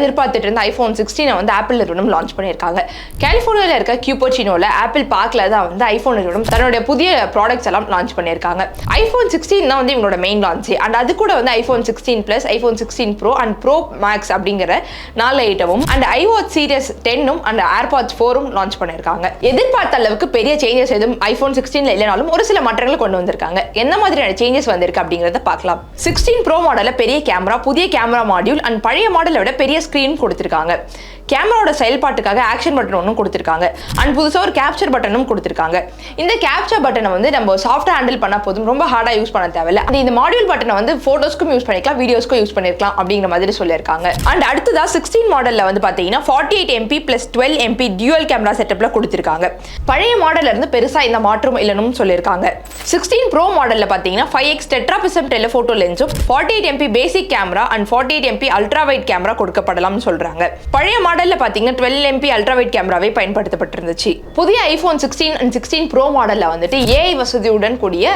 எதிர்பார்த்துட்டு இருந்த ஐஃபோன் சிக்ஸ்டீனை வந்து ஆப்பிள் நிறுவனம் லான்ச் பண்ணியிருக்காங்க. கலிஃபோர்னியாவில் இருக்க கியூபோச்சினோவில் ஆப்பிள் பார்க்கில் தான் வந்து ஐஃபோன் நிறுவனம் தன்னுடைய புதிய ப்ராடக்ட்ஸ் எல்லாம் லான்ச் பண்ணியிருக்காங்க. ஐஃபோன் சிக்ஸ்டீன் தான் வந்து இவங்களோட மெயின் லான்ச் அண்ட் அது கூட வந்து iPhone sixteen plus iPhone sixteen pro and pro max அப்படிங்கிற நாலு ஐட்டமும் அண்ட் ஐவாட் சீரியஸ் டென்னும் அண்ட் ஏர்பாட்ஸ் ஃபோரும் லான்ச் பண்ணியிருக்காங்க. எதிர்பார்த்த அளவுக்கு பெரிய சேஞ்சஸ் எதுவும் ஐஃபோன் சிக்ஸ்டீனில் இல்லைனாலும் ஒரு சில மாற்றங்களை கொண்டு வந்திருக்காங்க. என்ன மாதிரியான சேஞ்சஸ் வந்திருக்கு அப்படிங்கிறத பார்க்கலாம். சிக்ஸ்டீன் ப்ரோ மாடலில் பெரிய கேமரா புதிய கேமரா மாடியூல் அண்ட் பழைய மாடலை விட பெரிய ஸ்க்ரீன் கொடுத்துருக்காங்க. கேமராவோட செயல்பாட்டுக்காக ஆக்ஷன் பட்டன் ஒன்றும் கொடுத்துருக்காங்க. அண்ட் புதுசாக ஒரு கேப்சர் பட்டனும் கொடுத்துருக்காங்க. இந்த கேப்சர் பட்டனை வந்து நம்ம சாஃப்டாக ஹேண்டில் பண்ணால் போதும். ரொம்ப ஹார்டாக யூஸ் பண்ண தேவையில்ல. அண்ட் இந்த மாடியூல் பட்டனை வந்து ஃபோட்டோஸ்க்கும் யூஸ் பண்ணிக்கலாம் வீடியோஸ்க்கும் யூஸ் பண்ணிருக்கலாம் அப்படிங்கிற மாதிரி சொல்லியிருக்காங்க. அண்ட் அடுத்ததாக சிக்ஸ்டீன் மாடலில் வந்து பார்த்தீங்கன்னா forty eight MP plus twelve MP dual camera செட்டப்பில் கொடுத்துருக்காங்க. பழைய மாடல்ல இருந்து பெருசாக இந்த மாற்றம் இல்லைன்னு சொல்லியிருக்காங்க. சிக்ஸ்டீன் ப்ரோ மாடலில் பார்த்தீங்கன்னா five X tetraprism telephoto லென்ஸும் forty eight MP basic camera and forty eight MP ultra wide camera பயன்படுத்தப்படலாம்னு சொல்றாங்க. பழைய மாடலில் பார்த்தீங்கன்னா டுவெல் எம்பி அல்ட்ரா வைட் கேமராவே பயன்படுத்தப்பட்டிருந்துச்சு. புதிய iPhone sixteen and sixteen pro மாடலில் வந்துட்டு ஏஐ வசதியுடன் கூடிய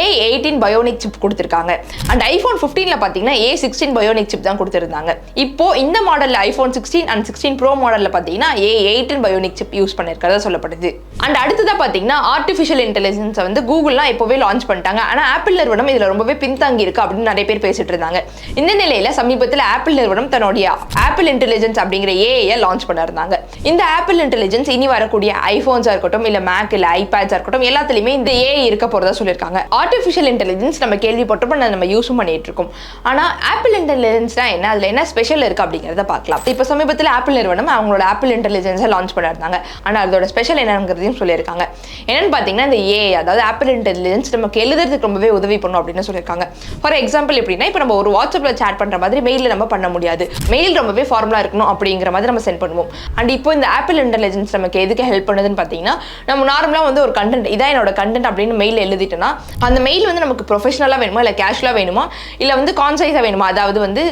ஏ எயிட்டீன் பயோனிக் சிப் கொடுத்துருக்காங்க. அண்ட் ஐஃபோன் ஃபிஃப்டீனில் பார்த்தீங்கன்னா ஏ சிக்ஸ்டீன் பயோனிக் சிப் தான் கொடுத்துருந்தாங்க. இப்போ இந்த மாடலில் iPhone sixteen and sixteen pro மாடலில் பார்த்தீங்கன்னா A eighteen bionic chip use பண்ணிருக்கிறதா சொல்லப்படுது. அண்ட் அடுத்ததாக பார்த்தீங்கன்னா ஆர்டிஃபிஷியல் இன்டெலிஜென்ஸை வந்து கூகுள்லாம் இப்போவே லான்ச் பண்ணிட்டாங்க. ஆனால் ஆப்பிள் நிறுவனம் இதில் ரொம்பவே பின்தங்கி இருக்கு அப்படின்னு நிறைய பேர் பேசிட்டு இருந்தாங்க. இந்த நிலையில சமீபத்தில் ஆப்பிள் நிறுவனம் தன்னுடைய ஆப்பிள் இன்டெலிஜென்ஸ் அப்படிங்கிற ஏஐயை லான்ச் பண்ணிருந்தாங்க இந்த ஆப்பிள் இன்டெலிஜென்ஸ் இனி வரக்கூடிய ஐபோன்ஸாக இருக்கட்டும் இல்லை மேக் இல்லை ஐபேட்ஸாக இருக்கட்டும் எல்லாத்துலேயுமே இந்த ஏஐ இருக்க போகிறதா சொல்லியிருக்காங்க. ஆர்டிஃபிஷியல் இன்டெலிஜென்ஸ் நம்ம கேள்விப்பட்டோம் நம்ம யூஸும் பண்ணிட்டு இருக்கோம். ஆனால் ஆப்பிள் இன்டெலிஜென்ஸ்னா என்ன? அதில் என்ன ஸ்பெஷல் இருக்குது அப்படிங்கிறத பார்க்கலாம். இப்போ சமீபத்தில் ஆப்பிள் நிறுவனம் அவங்களோட ஆப்பிள் இன்டெலிஜென்ஸை லான்ச் பண்ணிருந்தாங்க ஆனால் அதோட ஸ்பெஷல் என்னங்கிறதையும் சொல்லியிருக்காங்க. என்னென்னு பார்த்தீங்கன்னா இந்த ஏஐ அதாவது ஆப்பிள் இன்டெலிஜென்ஸ் நமக்கு எழுதுறதுக்கு ரொம்பவே உதவி பண்ணும் அப்படின்னு சொல்லியிருக்காங்க. ஃபார் எக்ஸாம்பிள் எப்படின்னா இப்போ நம்ம ஒரு வாட்ஸ்அப்பில் சேட் பண்ணுற மாதிரி மெயிலில் நம்ம பண்ண முடியாது. மெயில் ரொம்பவே ஃபார்முலா இருக்கணும் அப்படிங்கிற மாதிரி நம்ம சென்ட் பண்ணுவோம். அண்ட் இப்போ இந்த ஆப்பிள் இன்டெலிஜென்ஸ் நமக்கு எதுக்கு ஹெல்ப் பண்ணுதுன்னு பார்த்தீங்கன்னா நம்ம நார்மலாக வந்து ஒரு கண்டென்ட் இதான் என்னோட கண்டென்ட் அப்படின்னு மெயில் எழுதிட்டோன்னா அந்த மெயில் வந்து நமக்கு ப்ரொஃபஷனலாக வேணுமா இல்லை கேஷுவலாக வேணுமா இல்லை வந்து கான்சைஸாக வேணுமா? அதாவது வந்து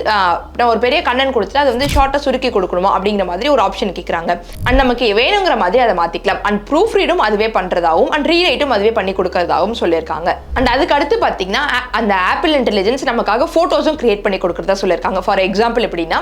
நான் ஒரு பெரிய கண்டென்ட் கொடுத்துட்டு அது வந்து ஷார்ட்டாக சுருக்கி கொடுக்கணுமா அப்படிங்கிற மாதிரி ஒரு ஆப்ஷன் கேட்குறாங்க அண்ட் நமக்கு வேணுங்கிற மாதிரி அதை மாற்றிக்கலாம் அண்ட் ப்ரூஃப் ரீடும் அதுவே பண்ணுறதாகவும் அண்ட் ரீரைட்டும் அதுவே பண்ணி கொடுக்கறதாகவும் சொல்லியிருக்காங்க. அண்ட் அதுக்கு அடுத்து பார்த்தீங்கன்னா அந்த ஆப்பிள் இன்டெலிஜென்ஸ் நமக்காக ஃபோட்டோஸும் கிரியேட் பண்ணி கொடுக்குறதா சொல்லியிருக்காங்க. ஃபார் எக்ஸாம்பிள் எப்படின்னா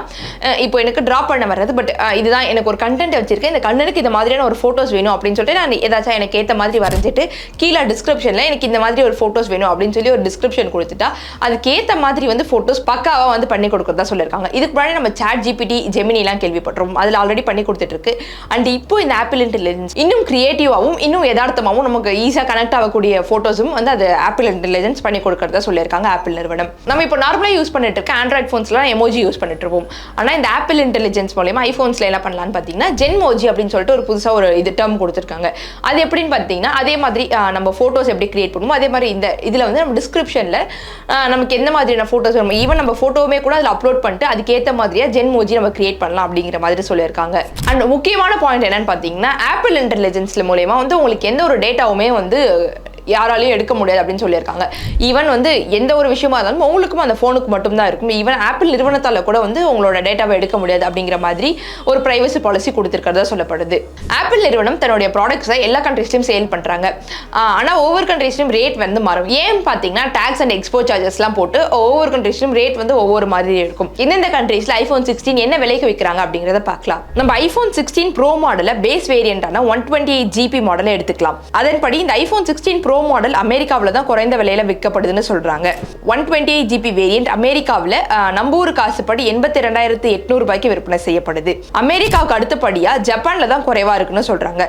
இப்போ எனக்கு ட்ராப் பண்ண வர்றது பட் இதுதான் எனக்கு ஒரு கண்டென்ட் வச்சிருக்கேன். இந்த கண்டனுக்கு இந்த மாதிரியான ஒரு ஃபோட்டோஸ் வேணும் அப்படின்னு சொல்லிட்டு நான் ஏதாச்சும் எனக்கு ஏற்ற மாதிரி வரைஞ்சிட்டு கீழே டிஸ்கிரிப்ஷனில் எனக்கு இந்த மாதிரி ஒரு ஃபோட்டோஸ் வேணும் அப்படின்னு சொல்லி ஒரு டிஸ்கிரிப்ஷன் கொடுத்துட்டா அதுக்கு ஏற்ற மாதிரி வந்து ஃபோட்டோஸ் பக்காவாக வந்து பண்ணி கொடுக்குறதா சொல்லியிருக்காங்க. இதுக்கு முன்னாடி நம்ம சாட் ஜிபிடி ஜெமினிலாம் கேள்விப்பட்டிருப்போம். அதில் ஆல்ரெடி பண்ணி கொடுத்துட்ருக்கு அண்ட் இப்போ இந்த ஆப்பிள் இன்டெலிஜென்ஸ் இன்னும் கிரியேட்டிவாகவும் இன்னும் யதார்த்தமாகவும் நமக்கு ஈஸியாக கனெக்ட் ஆகக்கூடிய ஃபோட்டோஸும் வந்து அது ஆப்பிள் இன்டெலிஜென்ஸ் பண்ணி கொடுக்கறதா சொல்லியிருக்காங்க ஆப்பிள் நிறுவனம். நம்ம இப்போ நார்மலாக யூஸ் பண்ணிட்டு இருக்க ஆண்ட்ராய்ட் ஃபோன்ஸ்லாம் எமோஜி யூஸ் பண்ணிட்டு இருப்போம். ஆனால் இந்த ஆப்பிள் இன்டெலிஜென்ஸ் மூலயமா ஐஃபோன்ஸில் என்ன பண்ணலாம்னு பார்த்தீங்கன்னா ஜென்மோஜி அப்படின்னு சொல்லிட்டு ஒரு புதுசாக ஒரு இது டேர்ம் கொடுத்துருக்காங்க. அது எப்படின்னு பார்த்தீங்கன்னா அதே மாதிரி நம்ம ஃபோட்டோஸ் எப்படி கிரியேட் பண்ணுவோம் அதே மாதிரி இந்த இதில் வந்து நம்ம டிஸ்கிரிப்ஷனில் நமக்கு எந்த மாதிரியான ஃபோட்டோஸ் வரும் ஈவன் நம்ம ஃபோட்டோவுமே கூட அதில் அப்லோட் பண்ணிட்டு அதுக்கேற்ற மாதிரியாக ஜென்மோஜி நம்ம கிரியேட் பண்ணலாம் அப்படிங்கிற மாதிரி சொல்லியிருக்காங்க. அண்ட் முக்கியமான பாயிண்ட் என்னன்னு பார்த்தீங்கன்னா ஆப்பிள் இன்டெலிஜென்ஸில் மூலயமா வந்து உங்களுக்கு எந்த ஒரு டேட்டாவுமே வந்து யாராலையும் எடுக்க முடியாது அப்படின்னு சொல்லியிருக்காங்க. ஈவன் வந்து எந்த ஒரு விஷயமா இருந்தாலும் உங்களுக்கும் அந்த ஃபோனுக்கு மட்டும்தான் இருக்கும். ஈவன் ஆப்பிள் நிறுவனத்தால் கூட வந்து உங்களோட டேட்டாவை எடுக்க முடியாது அப்படிங்கிற மாதிரி ஒரு ப்ரைவசி பாலிசி கொடுத்துருக்கிறதா சொல்லப்படுது. ஆப்பிள் நிறுவனம் தன்னுடைய ப்ராடக்ட்ஸை எல்லா கண்ட்ரீஸ்லையும் சேல் பண்ணுறாங்க ஆனால் ஒவ்வொரு கண்ட்ரீஸ்லையும் ரேட் வந்து மாறும். ஏன் பார்த்தீங்கன்னா டேக்ஸ் அண்ட் எக்ஸ்போர்ட் சார்ஜஸ்லாம் போட்டு ஒவ்வொரு கண்ட்ரீஸ்லையும் ரேட் வந்து ஒவ்வொரு மாதிரி இருக்கும். இந்தந்த கண்ட்ரீஸில் ஐஃபோன் சிக்ஸ்டீன் என்ன விலைக்கு விற்கிறாங்க அப்படிங்கிறத பார்க்கலாம். நம்ம ஐஃபோன் சிக்ஸ்டீன் ப்ரோ மாடலில் பேஸ் வேரியண்டான ஒன் டுவெண்ட்டி எயிட் ஜிபி மாடலை எடுத்துக்கலாம். அதன்படி இந்த iPhone sixteen pro pro model அமெரிக்காவில் தான் குறைந்த விலையில் விற்கப்படுதுன்னு சொல்கிறாங்க one twenty eight GB variant அமெரிக்காவில் நம்ம ஊர் காசுப்படி எண்பத்தி ரெண்டாயிரத்து எட்நூறு ரூபாய்க்கு விற்பனை செய்யப்படுது. அமெரிக்காவுக்கு அடுத்தபடியாக ஜப்பானில் தான் குறைவாக இருக்குன்னு சொல்கிறாங்க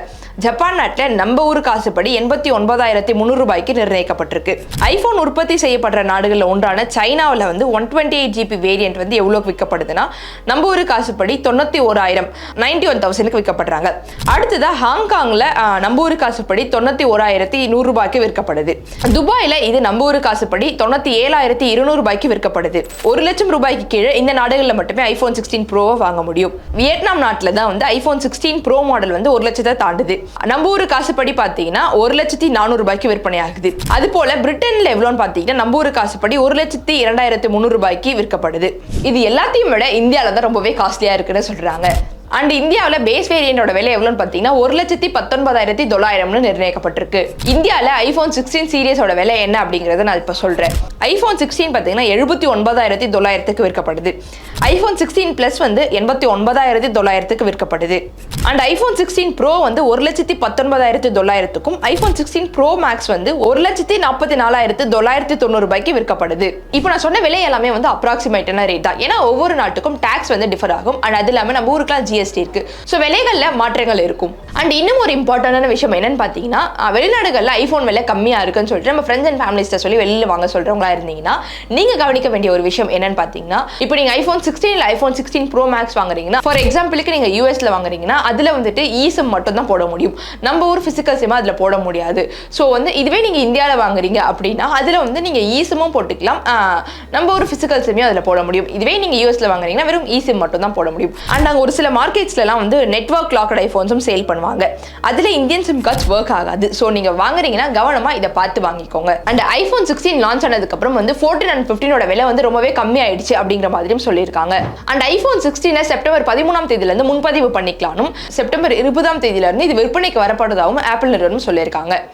ஜப்பான் நாட்டில் நம்ம ஊர் காசுப்படி எண்பத்தி ஒன்பதாயிரத்தி முந்நூறு ரூபாய்க்கு நிர்ணயிக்கப்பட்டிருக்கு. ஐஃபோன் உற்பத்தி செய்யப்படுற நாடுகளில் ஒன்றான சைனாவில் வந்து one twenty eight GB variant வந்து எவ்வளோ விற்கப்படுதுன்னா நம்ம ஊர் காசுப்படி தொண்ணூற்றி ஓராயிரம் நைன்டி ஒன் தௌசண்ட்க்கு விற்கப்படுறாங்க. அடுத்ததாக ஹாங்காங்கில் நம்ம ஊர் காசுப்படி தொண்ணூற்றி ஓராயிரத்தி நூறுரூபாய்க்கு ரூபாய்க்கு விற்கப்படுது. துபாயில் இது நம்ம ஊர் காசுப்படி தொண்ணூற்றி ஏழாயிரத்தி இருநூறு ரூபாய்க்கு விற்கப்படுது. ஒரு லட்சம் ரூபாய்க்கு கீழே இந்த நாடுகளில் மட்டுமே ஐபோன் சிக்ஸ்டீன் ப்ரோவை வாங்க முடியும். வியட்நாம் நாட்டில் தான் வந்து ஐபோன் சிக்ஸ்டீன் ப்ரோ மாடல் வந்து ஒரு லட்சத்தை தாண்டுது. நம்ம ஊர் காசுப்படி பார்த்தீங்கன்னா ஒரு லட்சத்தி நானூறு ரூபாய்க்கு விற்பனை ஆகுது. அது போல பிரிட்டன்ல எவ்வளோன்னு பார்த்தீங்கன்னா நம்ம ஊர் காசுப்படி ஒரு லட்சத்தி இரண்டாயிரத்தி முந்நூறு ரூபாய்க்கு விற்கப்படுது. இது எல்லாத்தையும் விட இந்தியாவில் தான் ரொம்பவே காஸ்ட்லியா இருக்குன்னு சொல்றாங்க. அண்ட் இந்தியாவில் பேஸ் வேரியண்டோட விலை எவ்வளோன்னு பார்த்தீங்கன்னா ஒரு லட்சத்தி பத்தொன்பதாயிரத்தி தொள்ளாயிரம்னு நிர்ணயிக்கப்பட்டிருக்கு. இந்தியாவில் ஐஃபோன் சிக்ஸ்டீன் சீரியஸோட விலை என்ன அப்படிங்கிறத நான் இப்போ சொல்கிறேன் ஐஃபோன் சிக்ஸ்டீன் பார்த்தீங்கன்னா எழுபத்தி ஒன்பதாயிரத்தி தொள்ளாயிரத்துக்கு விற்கப்படுது. ஐஃபோன் சிக்ஸ்டீன் ப்ளஸ் வந்து எண்பத்தி ஒன்பதாயிரத்தி தொள்ளாயிரத்துக்கு விற்கப்படுது. அண்ட் ஐஃபோன் சிக்ஸ்டீன் ப்ரோ வந்து ஒரு லட்சத்தி பத்தொன்பதாயிரத்தி தொள்ளாயிரத்துக்கும் ஐஃபோன் சிக்ஸ்டீன் ப்ரோ மேக்ஸ் வந்து ஒரு லட்சத்தி நாற்பத்தி நாலாயிரத்து தொள்ளாயிரத்தி தொண்ணூறு ரூபாய்க்கு விற்கப்படுது. இப்போ நான் சொன்ன விலை எல்லாமே வந்து அப்ராக்சிமேட்டான ரேட் தான். ஏன்னா ஒவ்வொரு நாட்டுக்கும் டேக்ஸ் வந்து டிஃபர் ஆகும். அண்ட் அது இல்லாமல் நம்ம ஊருக்குலாம் ஜிஎஸ்டி இருக்கு. ஸோ விலைகளில் மாற்றங்கள் இருக்கும். அண்ட் இன்னும் ஒரு இம்பார்ட்டன்டான விஷயம் என்னன்னு பார்த்தீங்கன்னா வெளிநாடுகளில் ஐஃபோன் விலை கம்மியாக இருக்குன்னு சொல்லிட்டு நம்ம ஃப்ரெண்ட்ஸ் அண்ட் ஃபேமிலிஸ்ட்டை சொல்லி வெளியில் வாங்க சொல்கிறவங்களா இருந்தீங்கன்னா நீங்கள் கவனிக்க வேண்டிய ஒரு விஷயம் என்னன்னு பார்த்தீங்கன்னா இப்போ நீங்கள் ஐஃபோன் சிக்ஸ்டீன் இல்லை ஐஃபோன் சிக்ஸ்டீன் ப்ரோ மேக்ஸ் வாங்குறீங்கன்னா ஃபார் எக்ஸாம்பிளுக்கு நீங்கள் யூஎஸ்ல வாங்குறீங்கன்னா அது அதில் வந்துட்டு ஈசம் மட்டும் தான் போட முடியும். நம்ம ஊர் ஃபிசிக்கல் சிம் அதில் போட முடியாது. ஸோ வந்து இதுவே நீங்கள் இந்தியாவில் வாங்குறீங்க அப்படின்னா அதில் வந்து நீங்கள் ஈசமும் போட்டுக்கலாம். நம்ம ஊர் ஃபிசிக்கல் சிம்மையும் அதில் போட முடியும். இதுவே நீங்கள் யூஎஸில் வாங்குறீங்கன்னா வெறும் ஈசிம் மட்டும் தான் போட முடியும். அண்ட் அங்கே ஒரு சில மார்க்கெட்ஸ்லலாம் வந்து நெட்ஒர்க் லாக்கட் ஐஃபோன்ஸும் சேல் பண்ணுவாங்க. அதில் இந்தியன் சிம் கார்ட்ஸ் ஒர்க் ஆகாது. ஸோ நீங்கள் வாங்குறீங்கன்னா கவனமாக இதை பார்த்து வாங்கிக்கோங்க. அண்ட் ஐஃபோன் சிக்ஸ்டீன் லான்ச் ஆனதுக்கப்புறம் வந்து ஃபோர்டீன் அண்ட் ஃபிஃப்டீனோட விலை வந்து ரொம்பவே கம்மியாயிடுச்சு அப்படிங்கிற மாதிரியும் சொல்லியிருக்காங்க. அண்ட் ஐஃபோன் சிக்ஸ்டீனை செப்டம்பர் பதிமூணாம் தேதியிலேருந்து முன்பதிவு பண்ணிக்கலாம்னு செப்டம்பர் இருபதாம் தேதியிலிருந்து இது விற்பனைக்கு வரப்படுவதாகவும் ஆப்பிள் நிறுவனம் சொல்லியிருக்காங்க.